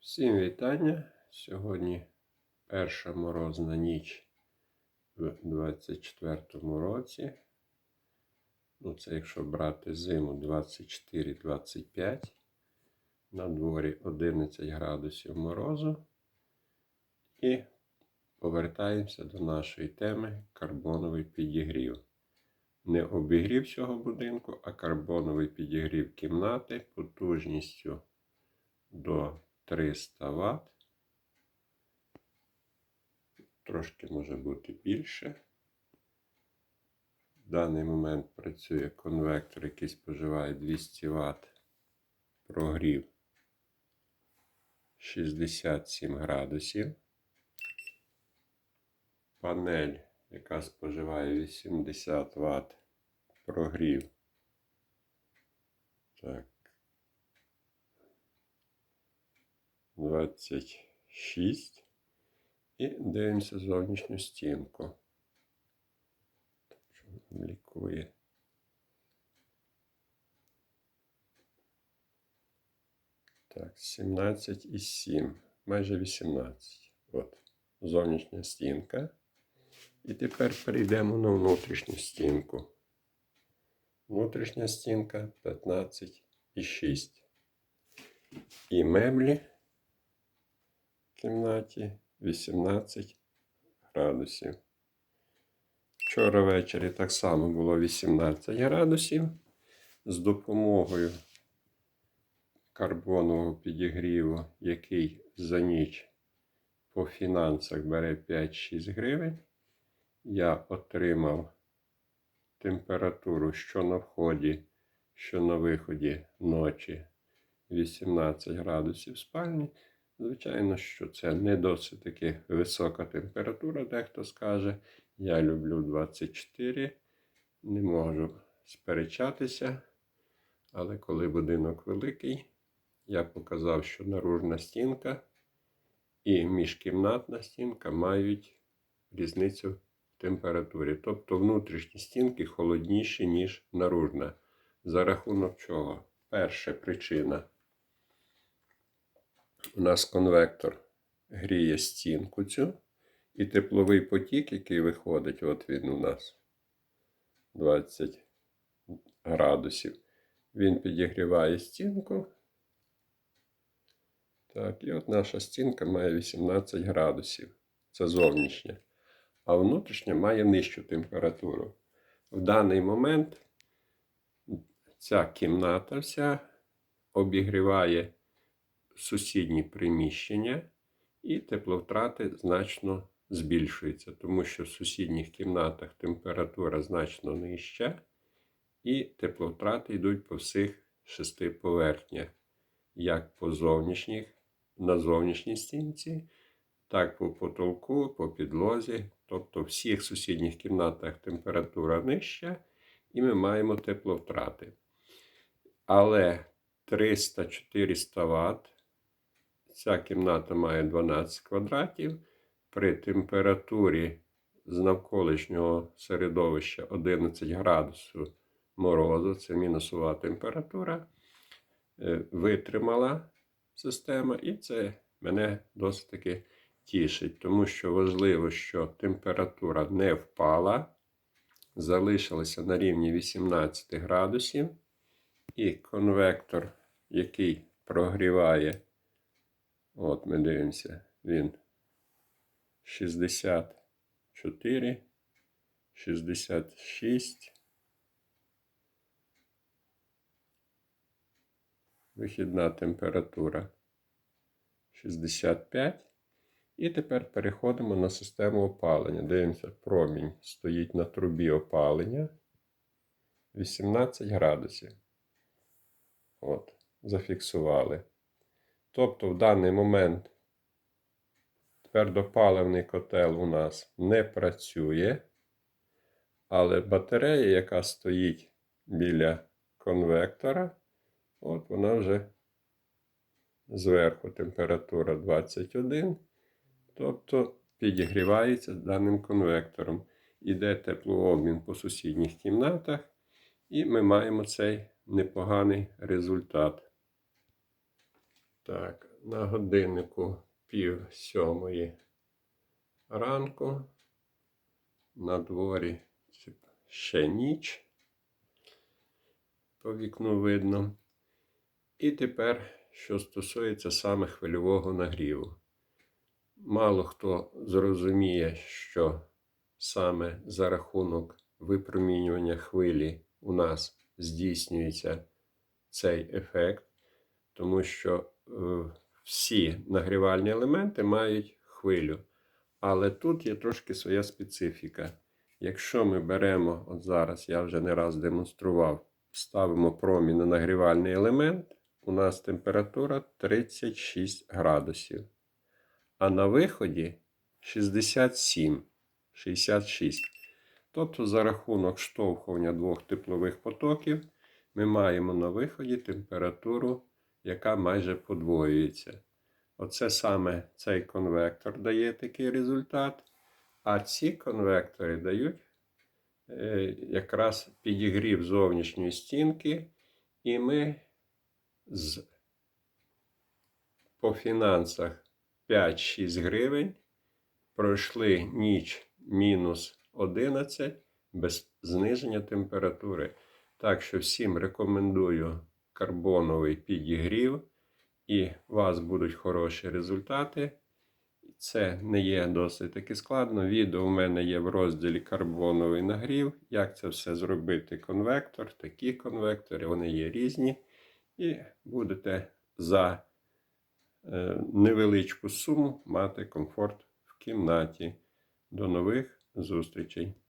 Всім вітання. Сьогодні перша морозна ніч в 24-му році. Ну, це якщо брати зиму 24-25. На дворі 11 градусів морозу. І повертаємося до нашої теми карбоновий підігрів. Не обігрів цього будинку, а карбоновий підігрів кімнати потужністю до 300 Вт. Трошки може бути більше. В даний момент працює конвектор, який споживає 200 Вт. Прогрів 67 градусів. Панель, яка споживає 80 Вт. Прогрів. Так. 26. І дивимося зовнішню стінку. Лікує. Так, 17 і 7. Майже 18. От. Зовнішня стінка. І тепер перейдемо на внутрішню стінку. Внутрішня стінка 15 і 6. І меблі кімнаті 18 градусів. Вчора ввечері так само було 18 градусів. З допомогою карбонового підігріву, який за ніч по фінансах бере 5-6 гривень, я отримав температуру, що на вході, що на виході ночі 18 градусів спальні. Звичайно, що це не досить таки висока температура, дехто скаже. Я люблю 24, не можу сперечатися. Але коли будинок великий, я показав, що наружна стінка і міжкімнатна стінка мають різницю в температурі. Тобто внутрішні стінки холодніші, ніж наружна. За рахунок чого? Перша причина. У нас конвектор гріє стінку цю, і тепловий потік, який виходить, от він у нас 20 градусів. Він підігріває стінку. Так, і от наша стінка має 18 градусів. Це зовнішня. А внутрішня має нижчу температуру. В даний момент ця кімната вся обігріває сусідні приміщення, і тепловтрати значно збільшуються, тому що в сусідніх кімнатах температура значно нижча, і тепловтрати йдуть по всіх шести поверхнях, як по зовнішніх, на зовнішній стінці, так по потолку, по підлозі. Тобто в всіх сусідніх кімнатах температура нижча, і ми маємо тепловтрати. Але 300-400 Вт Ця кімната має 12 квадратів. При температурі з навколишнього середовища 11 градусів морозу, це мінусова температура, е, витримала система, і це мене досить таки тішить, тому що важливо, що температура не впала, залишилася на рівні 18 градусів, і конвектор, який прогріває. От ми дивимося, він 64, 66. Вихідна температура 65. І тепер переходимо на систему опалення. Дивимося, промінь стоїть на трубі опалення 18 градусів. От, зафіксували. Тобто в даний момент твердопаливний котел у нас не працює, але батарея, яка стоїть біля конвектора, от вона вже зверху температура 21, тобто підігрівається даним конвектором. Іде теплообмін по сусідніх кімнатах, і ми маємо цей непоганий результат. Так, на годиннику пів сьомої ранку. На дворі ще ніч. По вікну видно. І тепер, що стосується саме хвильового нагріву. Мало хто зрозуміє, що саме за рахунок випромінювання хвилі у нас здійснюється цей ефект, тому що всі нагрівальні елементи мають хвилю. Але тут є трошки своя специфіка. Якщо ми беремо, от зараз я вже не раз демонстрував, ставимо промінь на нагрівальний елемент, у нас температура 36 градусів. А на виході 67, 66. Тобто за рахунок штовхування двох теплових потоків ми маємо на виході температуру, яка майже подвоюється. Оце саме цей конвектор дає такий результат. А ці конвектори дають е, якраз підігрів зовнішньої стінки, і ми з, по фінансах 5-6 гривень пройшли ніч мінус 11 без зниження температури. Так що всім рекомендую карбоновий підігрів, і у вас будуть хороші результати. Це не є досить таки складно. Відео в мене є в розділі карбоновий нагрів. Як це все зробити? Конвектор, такі конвектори, вони є різні. І будете за е, невеличку суму мати комфорт в кімнаті. До нових зустрічей!